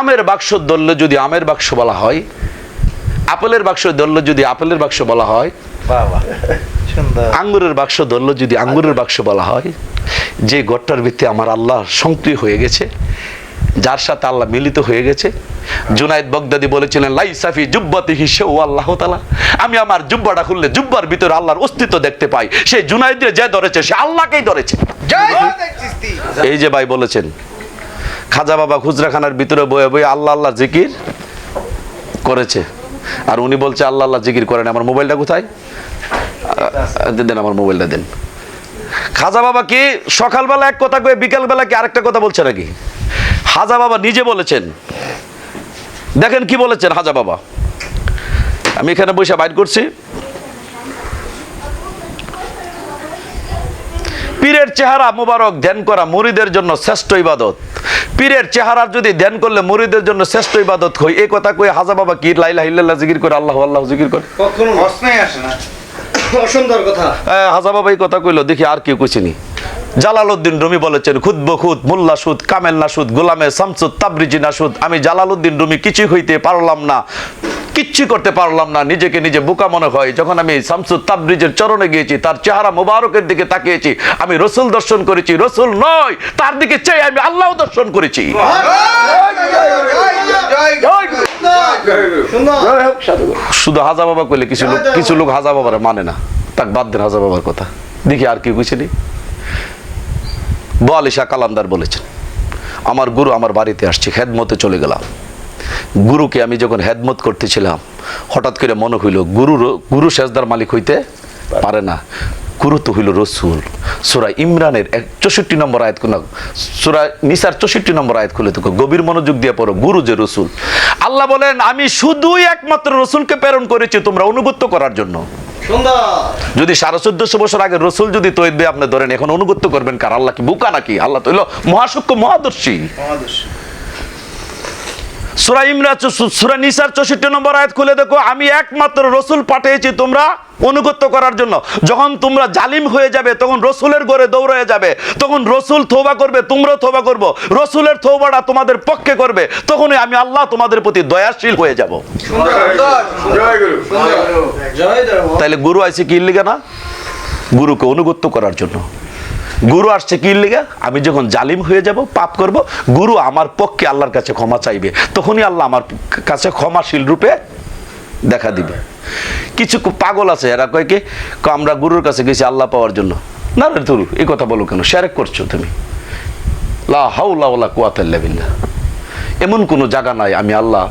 আমের বাক্স ধরলে যদি আমের বাক্স বলা হয় আপেলের বাক্স ধরলে যদি আপেলের বাক্স বলা হয় আঙ্গুরের বাক্স ধরলে যদি আঙ্গুরের বাক্স বলা হয় যে গড়টার ভিত্তি আমার আল্লাহ সক্রিয় হয়ে গেছে যার সাথে আল্লাহ মিলিত হয়ে গেছে জুনাইদ বগদাদি বলেছিলেন লাই সাফি জুব্বাতি হিসে ও আল্লাহ তালা আমি আমার জুব্বাটা খুললে জুব্বার ভিতরে আল্লাহর অস্তিত্ব দেখতে পাই। সেই জুনাইদে যে ধরেছে সে আল্লাহকেই ধরেছে। এই যে ভাই বলেছেন খাজা বাবা খুচরাখানার ভিতরে বয়ে বয়ে আল্লাহ আল্লাহ জিকির করেছে। আর উনি বলছে, আল্লাহ আল্লাহ জিকির করেন, আমার মোবাইলটা কোথায়? দেন আমার মোবাইলটা দেন। খাজা বাবা কি সকালবেলা এক কথা কয়ে, বিকালবেলা কি আরেকটা কথা বলছে নাকি? হাজা বাবা নিজে বলেছেন। দেখেন কি বলেছেন হাজা বাবা। আমি এখানে বসে বাইর করছি। পীরের চেহারা মোবারক, ধ্যান করা, মুরিদের জন্য শ্রেষ্ঠ ইবাদত। পীরের চেহারা যদি ধ্যান করলে মুরিদের জন্য শ্রেষ্ঠ ইবাদত হই এই কথা কই হাজা বাবা কি? লাইলা হিল্লাল্লাহ জিকির করে আল্লাহ আল্লাহ জিকির করে। কখনো। আসে না? অসুন্দর কথা। হ্যাঁ হাজা বাবা এই কথা কইলো দেখি আর কেউ কুচিনি জালালউদ্দিন রুমি বলেছেন, খুদ বখুদ মোল্লা সুদ, কামেল নাসুদ গোলামে শামসুদ, তাবরিজি নাসুদ আমি জালালউদ্দিন রুমি কিছু হইতে পারলাম না, কিচ্ছু করতে পারলাম না, নিজেকে নিজে বোকা মনে হয়। যখন আমি শামসুদ তাবরিজের চরণে গিয়েছি, তার চেহারা মোবারকের দিকে তাকিয়েছি, আমি রসুল দর্শন করেছি, রসুল নয়, তার দিকে চেয়ে আমি আল্লাহ দর্শন করেছি। শুধু হাজা বাবা কিছু লোক কিছু লোক হাজা বাবার মানে না, তাক বাদ দেন হাজা বাবার কথা। দেখি আর কি বুঝিনি বলিশা কালান্দার বলেছেন, আমার গুরু আমার বাড়িতে আসছে হেদমতে চলে গেলাম। গুরুকে আমি যখন হেদমত করতেছিলাম, হঠাৎ করে মনে হইল, গুরু গুরু সেজদার মালিক হইতে পারে না। গুরু তো হইল রসুল। সুরা ইমরানের এক, চৌষট্টি নম্বর আয়াত কোন সুরা নিসার চৌষট্টি নম্বর আয়াত খুলে দেখো, গভীর মনোযোগ দিয়ে পড়ো, গুরু যে রসুল। আল্লাহ বলেন, আমি শুধুই একমাত্র রসুলকে প্রেরণ করেছি তোমরা অনুগত্য করার জন্য। যদি সাড়ে চোদ্দশো বছর আগে রসুল যদি তৈরি আপনি ধরেন এখন অনুগত্য করবেন কার? আল্লাহ কি বুকা নাকি? আল্লাহ তো হইল মহাসূক্ষ্ম মহাদর্শী। সুরা ইমরা সুরা নিসার চৌষট্টি নম্বর আয়াত খুলে দেখো আমি একমাত্র রসুল পাঠিয়েছি তোমরা অনুগত্য করার জন্য। যখন তোমরা জালিম হয়ে যাবে তখন রসুলের ঘরে দৌড়ে যাবে। তখন রসুল থোবা করবে তোমরাও থোবা করব। রসুলের থোবাটা তোমাদের পক্ষে করবে। তখনই আমি আল্লাহ তোমাদের প্রতি দয়াশীল হয়ে যাব। তাইলে গুরু আইছে কি লিগা না? গুরুকে অনুগত্য করার জন্য। গুরু আসছে কি লিগা? আমি যখন জালিম হয়ে যাব, পাপ করব, গুরু আমার পক্ষে আল্লাহর কাছে ক্ষমা চাইবে। তখনই আল্লাহ আমার কাছে ক্ষমাশীল রূপে দেখা দিবে। কিছু পাগল আছে, এরা কয় কি আমরা গুরুর কাছে গেছি আল্লাহ পাওয়ার জন্য। না রে তুরু এই কথা বলো কেন? শেয়ারেক করছ তুমি। লা হাউলা বিল্লাহ। এমন কোনো জায়গা নাই, আমি আল্লাহ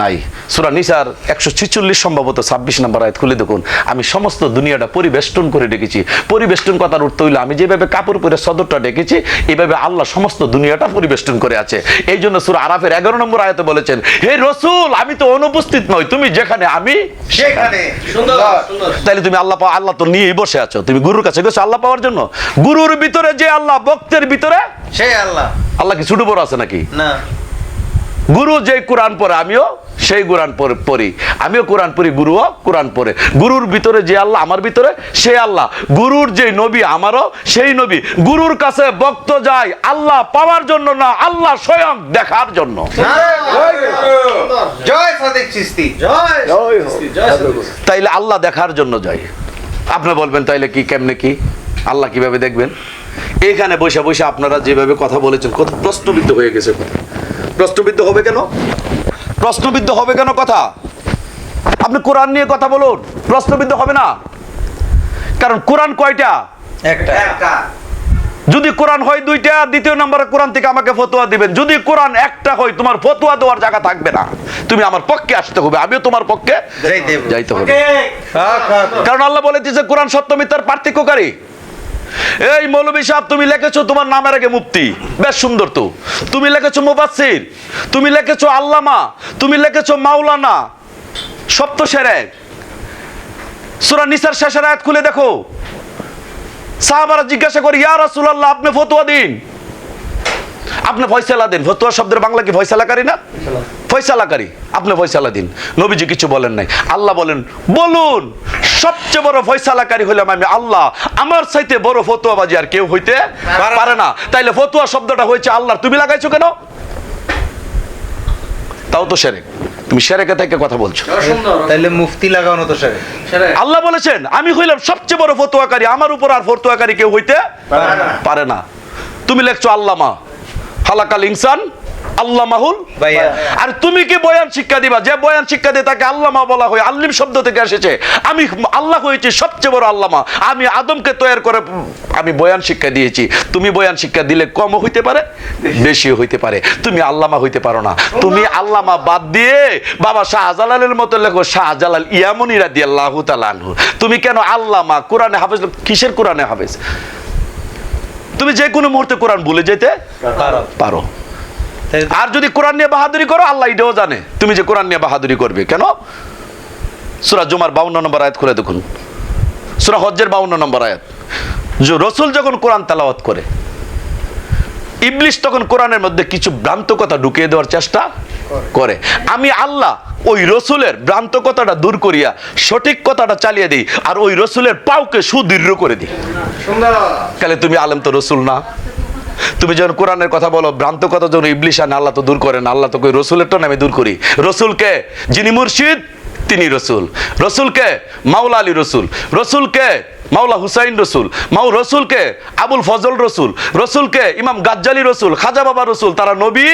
নাই। সুরা নিসার একশো ছিচল্লিশ সম্ভবত ছাব্বিশ নম্বর আয়াত খুলে দেখুন। আমি সমস্ত দুনিয়াটা পরিবেষ্টন করে ডেকেছি। পরিবেষ্টন কথার অর্থ হইল আমি যেভাবে কাপড় পরে সদরটা ডেকেছি এইভাবে আল্লাহ সমস্ত দুনিয়াটা পরিবেষ্টন করে আছে। এই জন্য সুরা আরাফের এগারো নম্বর আয়াতে বলেছেন হে রসুল আমি তো অনুপস্থিত নই। তুমি যেখানে আমি সেখানে। সুন্দর সুন্দর। তাহলে তুমি আল্লাহ পাওয়া আল্লাহ তো নিয়েই বসে আছো। তুমি গুরুর কাছে গেছো আল্লাহ পাওয়ার জন্য? গুরুর ভিতরে যে আল্লাহ ভক্তের ভিতরে সেই আল্লাহ। আল্লাহ কি ছোট বড় আছে নাকি? না। গুরু যে কোরআন পড়ে আমিও সেই কোরআন পড়ে- আমিও কোরআন পড়ি গুরুও কোরআন পড়ে। গুরুর ভিতরে যে আল্লাহ আমার ভিতরে সে আল্লাহ। গুরুর যে নবী আমারও সেই নবী। গুরুর কাছে ভক্ত যায় আল্লাহ পাওয়ার জন্য না আল্লাহ স্বয়ং দেখার জন্য। জয় সাদেক চিস্তি জয় জয় সাদেক। তাইলে আল্লাহ দেখার জন্য যাই। আপনি বলবেন তাইলে কি কেমনে কি? আল্লাহ কীভাবে দেখবেন? এখানে বসে বসে আপনারা যেভাবে কথা বলেছেন কত প্রশ্নবিদ্ধ হয়ে গেছে কথা। প্রশ্নবিদ্ধ হবে কেন? প্রশ্নবিদ্ধ হবে কেন কথা? আপনি কোরআন নিয়ে কথা বলুন প্রশ্নবিদ্ধ হবে না? কারণ কোরআন কয়টা? একটা। একটা। যদি কোরআন হয় দুইটা দ্বিতীয় নম্বরে কোরআন থেকে আমাকে ফতোয়া দিবেন। যদি কোরআন একটা হয় তোমার ফতোয়া দেওয়ার জায়গা থাকবে না। তুমি আমার পক্ষে আসতে হবে আমিও তোমার পক্ষে যাইতে হবে। যাইতে হবে। হ্যাঁ, হ্যাঁ, হ্যাঁ। কারণ আল্লাহ বলে দিয়েছে কোরআন সত্য মিথ্যার পার্থক্যকারী। এই মৌলবী সাহেব, তুমি লিখেছো তোমার নামের আগে মুফতি। বেশ সুন্দর তো। তুমি লিখেছো মুবাসির তুমি লিখেছো আল্লামা, তুমি লিখেছো মাওলানা। সপ্ত সেরে। সুরা নিসার শেষের আয়াত খুলে দেখো। সাহাবারা জিজ্ঞাসা করি, ইয়া রাসূলুল্লাহ, আপনি ফতোয়া দিন? আপনি ফয়সালা দিন। ফতোয়া শব্দের বাংলা কি ফয়সালাকারী না? ফয়সালাকারী আপনি ফয়সালা দিন নবীজি কিছু বলেন নাই। আল্লাহ বলেন বলুন সবচেয়ে বড় ফয়সালাকারী হইলাম আমি আল্লাহ। আমার চাইতে বড় ফতোয়াবাজি আর কেউ হইতে পারে না। তাইলে ফতোয়া শব্দটা হয়েছে আল্লাহর। তুমি লাগাইছো কেন? তাও তো সেরেক। তুমি সেরেকে থেকে কথা বলছো। তাহলে মুফতি লাগানো তো স্যার সেরে আল্লাহ বলেছেন আমি হইলাম সবচেয়ে বড় ফতুয়াকারী। আমার উপর আর ফতুয়াকারী কেউ হইতে পারে না। পারে না। তুমি লেখছো আল্লামা। হালাকাল ইনসান আল্লাহ মাহুল আর তুমি কি বয়ান শিক্ষা দিবা? যে বয়ান শিক্ষা দিয়ে তাকে আল্লামা বলা হয় আল্লিম শব্দ থেকে এসেছে। আমি আল্লাহ হয়েছি সবচেয়ে বড় আল্লামা। আমি আদমকে তৈরি করে আমি বয়ান শিক্ষা দিয়েছি। তুমি বয়ান শিক্ষা দিলে কম হইতে পারে বেশি হইতে পারে। তুমি আল্লামা হইতে পারো না। তুমি আল্লামা বাদ দিয়ে বাবা শাহজালালের মতো লেখো শাহজালাল ইয়ামনি রাদি আল্লাহ তালানহু তুমি কেন আল্লামা? কোরআনে হাফেজ কিসের কোরআনে হাফেজ? তুমি যে কোনো মুহূর্তে কোরআন ভুলে যেতে পারো। আর যদি কোরআন নিয়ে বাহাদুরি করো আল্লাহ এটাও জানে। তুমি যে কোরআন নিয়ে বাহাদুরি করবে কেন? সুরা জুমার বাউন্ন নম্বর আয়াত খুলে দেখুন। সুরা হজ্জের বাউন্ন নম্বর আয়াত। যে রসুল যখন কোরআন তালাওয়াত করে ইবলিশ তখন কোরআনের মধ্যে কিছু ভ্রান্ত কথা ঢুকিয়ে দেওয়ার চেষ্টা করে। আমি আল্লাহ ওই রসুলের ভ্রান্ত কথাটা দূর করিয়া সঠিক কথাটা চালিয়ে দিই আর ওই রসুলের পাউকে সুদৃঢ় করে দিই। তাহলে তুমি আলেম তো রসুল না। তুমি যখন কোরআনের কথা বলো ভ্রান্ত কথা যখন ইবলিশ আনে আল্লাহ তো দূর করেন আল্লাহ তো কই রসুলের রসুলেরটা আমি দূর করি। রসুলকে যিনি মুর্শিদ তিনি রসুল। রসুলকে মাওলা আলী রসুল। রসুলকে মাওলা হুসাইন রসুল। মাউ রসুলকে আবুল ফজল রসুল। রসুলকে ইমাম গাজ্জালি রসুল। খাজা বাবা রসুল। তারা নবী?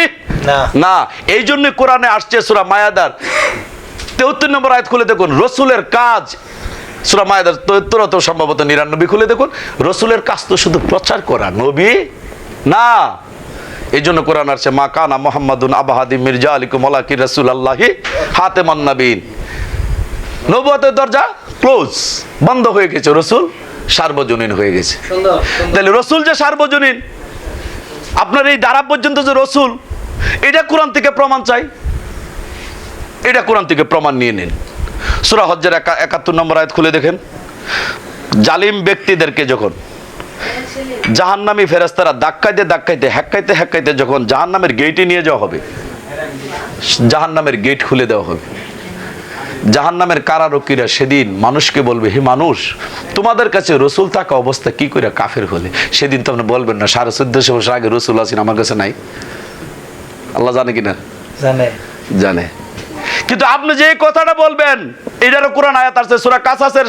না। না। এই জন্য কোরআনে আসছে সুরা মায়াদার। তেহত্তর নম্বর আয়াত খুলে দেখুন। রসুলের কাজ সুরা মায়াদার তেহত্তর সম্ভবত নিরানব্বই খুলে দেখুন। রসুলের কাজ তো শুধু প্রচার করা নবী? না এই জন্য কোরআন আসছে মা কানা মোহাম্মদুন আবাহাদি মির্জা আলিকুম আলাকি রসুল আল্লাহি হাতে মান্নাবিন নবুয়তের দরজা ক্লোজ বন্ধ হয়ে গেছে রসুল সার্বজনীন হয়ে গেছে। তাহলে রসুল যে সার্বজনীন আপনার এই দ্বারা পর্যন্ত যে রসুল এটা কোরআন থেকে প্রমাণ চাই। এটা কোরআন থেকে প্রমাণ নিয়ে নিন। সুরা হজ্জের একাত্তর নম্বর আয়াত খুলে দেখেন। জালিম ব্যক্তিদেরকে যখন জাহান্নামী ফেরেস্তারা দাক্কাইতে দাক্কাইতে হ্যাক্কাইতে হ্যাক্কাইতে যখন জাহান্নামের গেটে নিয়ে যাওয়া হবে জাহান্নামের গেট খুলে দেওয়া হবে। জাহান্নামের কারারক্ষীরা সেদিন মানুষকে বলবে হে মানুষ তোমাদের কাছে রসুল থাকা অবস্থা কি করে কাফের হলে? সেদিন তো আপনি বলবেন না সাড়ে চোদ্দশো বছর আগে রসুল আছেন আমার কাছে নাই। আল্লাহ জানে কিনা? জানে। জানে। কিন্তু আপনি যে কথাটা বলবেন এটারও কোরআন আয়াত আছে সুরা কাসাসের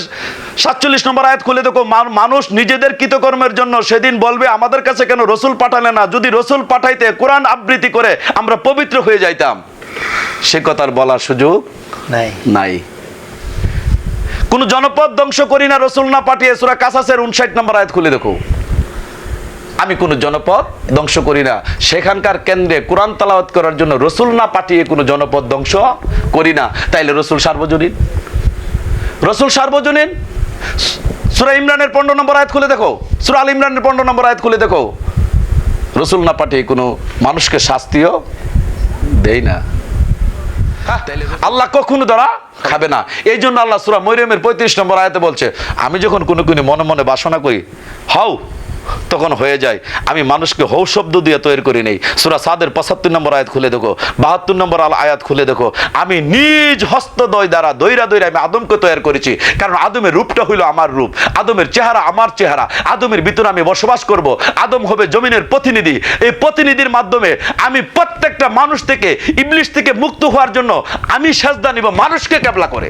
সাতচল্লিশ নম্বর আয়াত খুলে দেখো মানুষ নিজেদের কৃতকর্মের জন্য সেদিন বলবে আমাদের কাছে কেন রসুল পাঠালে না? যদি রসুল পাঠাইতে কোরআন আবৃত্তি করে আমরা পবিত্র হয়ে যাইতাম। সে কথার বলার সুযোগ নাই। নাই। কোন জনপদ ধ্বংস করি না রসুল না পাঠিয়ে সুরা কাসাসের উনষাট নম্বর আয়াত খুলে দেখো। আমি কোনো জনপদ ধ্বংস করি না। সেখানকার কেন্দ্রে কোরআন তালাওয়াত করার জন্য রসুল না পাঠিয়ে কোনো জনপদ ধ্বংস করি না। তাইলে রসুল সার্বজনীন। রসুল সার্বজনীন? সুরা ইমরানের পনেরো নম্বর আয়াত খুলে দেখো। সুরা আল ইমরানের পনেরো নম্বর আয়াত খুলে দেখো। রসুল না পাঠিয়ে কোনো মানুষকে শাস্তিও দেয় না। আল্লাহ কখনো ধরা খাবে না। এই জন্য আল্লাহ সুরা মরিয়মের পঁয়ত্রিশ নম্বর আয়াতে বলছে আমি যখন কোনো কোনো মনে মনে বাসনা করি হাউ তখন হয়ে যায় আমি মানুষকে হৌ শব্দ দিয়ে তৈরি করি নেই। সুরা সাদের পঁচাত্তর নম্বর আয়াত খুলে দেখো বাহাত্তর নম্বর আল আয়াত খুলে দেখো আমি নিজ হস্ত দয় দ্বারা দৈরা দৈরা আমি আদমকে তৈরি করেছি কারণ আদমের রূপটা হইল আমার রূপ আদমের চেহারা আমার চেহারা আদমের ভিতরে আমি বসবাস করব আদম হবে জমিনের প্রতিনিধি এই প্রতিনিধির মাধ্যমে আমি প্রত্যেকটা মানুষ থেকে ইবলিশ থেকে মুক্ত হওয়ার জন্য আমি সাজদা নিব মানুষকে কেবলা করে।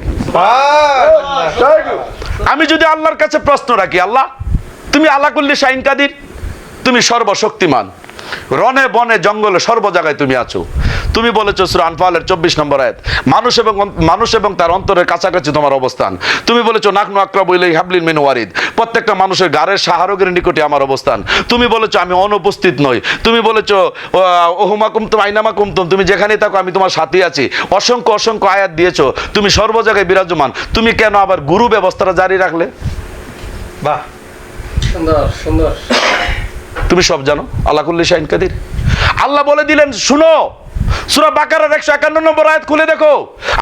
আমি যদি আল্লাহর কাছে প্রশ্ন রাখি আল্লাহ তুমি আল্লাহ করলে শাইন কাদির, তুমি সর্বশক্তিমান। রনে বনে জঙ্গলে সর্ব জায়গায় তুমি আছো। তুমি বলেছ সুরা আনফালের চব্বিশ নম্বর আয়াত, মানুষ এবং মানুষ এবং তার অন্তরের কাছাকাছি তোমার অবস্থান। তুমি বলেছ নাকনু আকরা বইলে হাবলিন মিন ওয়ারিদ, প্রত্যেকটা মানুষের গাড়ের সাহারগের নিকটে আমার অবস্থান। তুমি বলেছ, আমি অনুপস্থিত নই। তুমি বলেছ ওহুমা কুমতুম, আইনামা কুমতুম, তুমি যেখানেই থাকো আমি তোমার সাথে আছি। অসংখ্য অসংখ্য আয়াত দিয়েছ, তুমি সর্ব জায়গায় বিরাজমান। তুমি কেন আবার গুরু ব্যবস্থাটা জারি রাখলে? বাহ। তুমি সব জানো আল্লাহ কাদির। আল্লাহ বলে দিলেন শুনো সুরা বাকারার একশো একান্ন নম্বর আয়াত খুলে দেখো।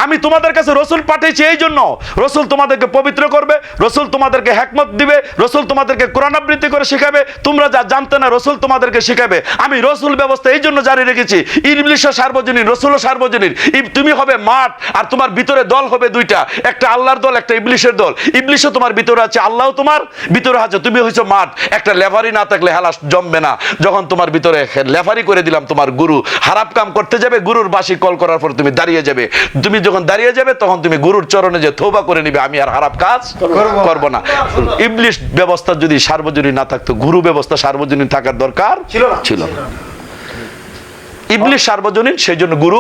আমি তোমাদের কাছে রসুল পাঠিয়েছি এই জন্য। রসুল তোমাদেরকে পবিত্র করবে, রসুল তোমাদেরকে হ্যাকমত দিবে, রসুল তোমাদেরকে কোরআন আবৃত্তি করে শেখাবে। তোমরা যা জানতে না রসুল তোমাদেরকে শেখাবে। আমি রসুল ব্যবস্থা এই জন্য জারি রেখেছি। ইবলিশ সার্বজনীন রসুলও সার্বজনীন। তুমি হবে মাঠ আর তোমার ভিতরে দল হবে দুইটা। একটা আল্লাহর দল, একটা ইবলিশের দল। ইবলিশও তোমার ভিতরে আছে, আল্লাহও তোমার ভিতরে আছে। তুমি হয়েছো মাঠ। একটা লেফারি না থাকলে হেলাস জমবে না। যখন তোমার ভিতরে লেফারি করে দিলাম তোমার গুরু, হারাপ কাম করতে যাবে গুরুর বাসি কল করার পর তুমি দাঁড়িয়ে যাবে। তুমি যখন দাঁড়িয়ে যাবে তখন তুমি গুরুর চরণে যে থোবা করে নিবে আমি আর খারাপ কাজ করব না। ইবলিশ ব্যবস্থা যদি সার্বজনীন না থাকতো গুরু ব্যবস্থা সার্বজনীন থাকার দরকার ছিল না। ইবলিশ সার্বজনীন সেই জন্য গুরু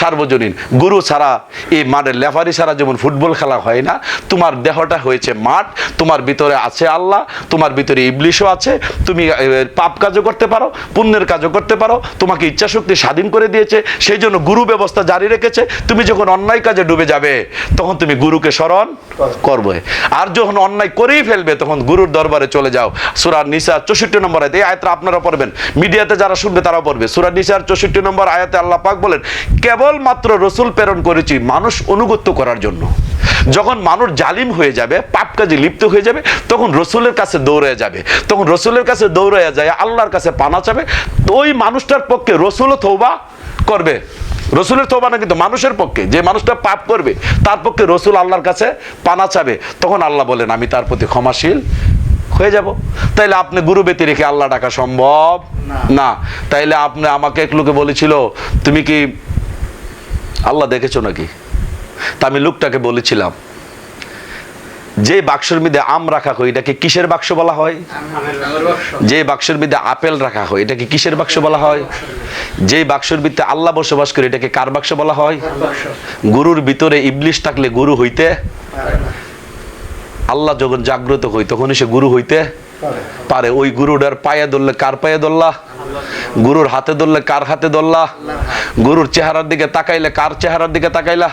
সার্বজনীন। গুরু ছাড়া এই মাঠের লেফারি ছাড়া যেমন ফুটবল খেলা হয় না তোমার দেহটা হয়েছে মাঠ তোমার ভিতরে আছে আল্লাহ তোমার ভিতরে ইবলিশও আছে তুমি পাপ কাজও করতে পারো পুণ্যের কাজও করতে পারো তোমাকে ইচ্ছা শক্তি স্বাধীন করে দিয়েছে সেই জন্য গুরু ব্যবস্থা জারি রেখেছে তুমি যখন অন্যায় কাজে ডুবে যাবে তখন তুমি গুরুকে স্মরণ করবে। আর যখন অন্যায় করেই ফেলবে তখন গুরুর দরবারে চলে যাও। সুরার নিসা চৌষট্টি নম্বর আয়াত এই আয়াতটা আপনারা পড়বেন। মিডিয়াতে যারা শুনবে তারাও পড়বে। সুরার নিসার চৌষট্টি নম্বর আয়াতে আল্লাহ পাক বলেন, কেবলমাত্র রসুল প্রেরণ করেছি মানুষ অনুগত্য করার জন্য। যখন মানুষ জালিম হয়ে যাবে, পাপ কাজে লিপ্ত হয়ে যাবে, তখন রসুলের কাছে দৌড়ে যাবে। তখন রসুলের কাছে দৌড়ে যায়, আল্লাহর কাছে পানা চাবে। তো ওই মানুষটার পক্ষে রসুলও থৌবা করবে। রসুলের তোবা না, কিন্তু মানুষের পক্ষে। যে মানুষটা পাপ করবে, তার পক্ষে রসুল আল্লাহর কাছে পানা চাবে। তখন আল্লাহ বলেন, আমি তার প্রতি ক্ষমাশীল হয়ে যাব। তাইলে আপনি গুরু বেতি রেখে আল্লাহ ডাকা সম্ভব? না। তাইলে আপনি আমাকে এক লোকে বলেছিল তুমি কি আল্লাহ দেখেছ নাকি? তা আমি লোকটাকে বলেছিলাম যে বাক্সের মধ্যে আম রাখা হয় এটাকে কিসের বাক্স বলা হয়? যে বাক্সের মধ্যে আপেল রাখা হয় এটাকে কিসের বাক্স বলা হয়? যে বাক্সের ভিতরে আল্লাহ বসবাস করে এটাকে কার বাক্স বলা হয়? গুরুর ভিতরে ইবলিশ থাকলে গুরু হইতে। আল্লাহ যখন জাগ্রত হই তখনই সে গুরু হইতে পারে। পারে। ওই গুরুটার পায়ে ধরলে কার পায়ে ধরলা? গুরুর হাতে ধরলে কার হাতে ধরলা? গুরুর চেহারার দিকে তাকাইলে কার চেহারার দিকে তাকাইলা?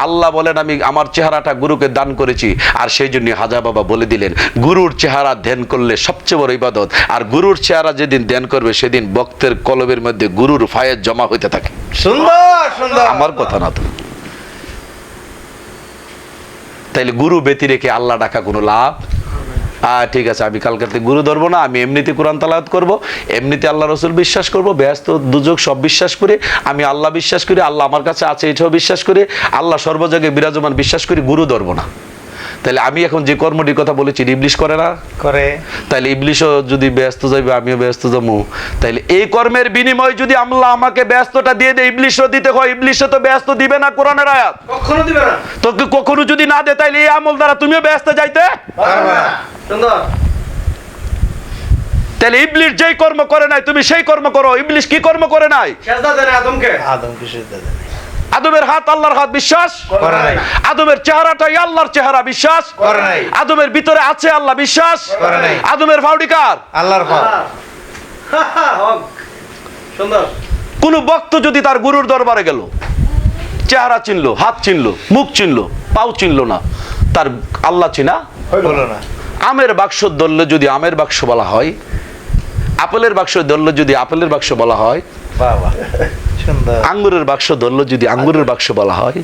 আল্লাহ বলেন আমি আমার চেহারাটা গুরুকে দান করেছি আর সেই জন্য হাজা বাবা বলে দিলেন গুরুর চেহারা ধ্যান করলে সবচেয়ে বড় ইবাদত। আর গুরুর চেহারা যেদিন ধ্যান করবে সেদিন বক্তের কলবের মধ্যে গুরুর ফায়ের জমা হইতে থাকে। সুন্দর সুন্দর। আমার কথা না তো। তাইলে গুরু ব্যতি রেখে আল্লাহ ডাকা কোনো লাভ? ঠিক আছে, আমি কালকে থেকে গুরু ধরবো না, আমি এমনিতে কোরআন তালাত করব, এমনিতে আল্লাহ রসুল বিশ্বাস করব, ব্যস্ত দুযোগ সব বিশ্বাস করে, আমি আল্লাহ বিশ্বাস করি, আল্লাহ আমার কাছে আছে এটাও বিশ্বাস করে, আল্লাহ সর্বজাগে বিরাজমান বিশ্বাস করি, গুরু ধরবো না। তাহলে আমি এখন যে কর্মটির কথা বলেছি ইবলিশ করে না? করে। তাইলে ইবলিশও যদি ব্যস্ত যাইবে আমিও ব্যস্ত যাব। তাইলে এই কর্মের বিনিময়ে যদি আল্লাহ আমাকে ব্যস্তটা দিয়ে দেয় ইবলিশও দিতে হয় ইবলিশও তো ব্যস্ত দিবে না কোরআনের আয়াত? কখনো দিবে না। তোকে কখনো যদি না দে তাইলে এই আমল দ্বারা তুমিও ব্যস্ত যাইতে? পারবে না। সুন্দর। তাহলে ইবলিশ যেই কর্ম করে নাই তুমি সেই কর্ম করো। ইবলিশ কি কর্ম করে নাই? সেজদা দেন আদমকে। আদম কিসের দাদা আদমের হাত আল্লাহর হাত বিশ্বাস? করে নাই। আদমের চেহারাটাই আল্লাহর চেহারা বিশ্বাস? করে নাই। আদমের ভিতরে আছে আল্লাহ বিশ্বাস? করে নাই। আদমের ফাউডিকার আল্লাহর। সুন্দর। কোন ভক্ত যদি তার গুরুর দরবারে গেল চেহারা চিনলো হাত চিনলো মুখ চিনলো পাও চিনলো না তার আল্লাহ চিনা? বলো না। আমের বাক্স ধরলে যদি আমের বাক্স বলা হয় আপেলের বাক্স ধরলে যদি আপেলের বাক্স বলা হয় বাবা আঙ্গুরের বাক্স ধরলে যদি আঙ্গুরের বাক্স বলা হয়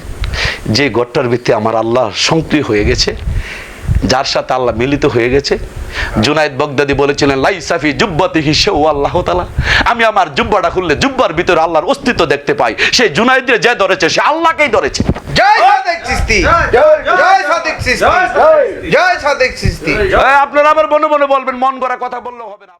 যে গড়টার ভিত্তি আমার আল্লাহ সক্রিয় হয়ে গেছে যার সাথে আল্লাহ মিলিত হয়ে গেছে জুনাইদ বগদাদি বলেছিলেন লাই সাফি জুব্বাতি হিসে ও আল্লাহ তালা আমি আমার জুব্বাটা খুললে জুব্বার ভিতরে আল্লাহর অস্তিত্ব দেখতে পাই। সেই জুনাইদ যে ধরেছে সে আল্লাহকেই ধরেছে। আপনারা আবার মনে মনে বলবেন মন করা কথা বললেও হবে না।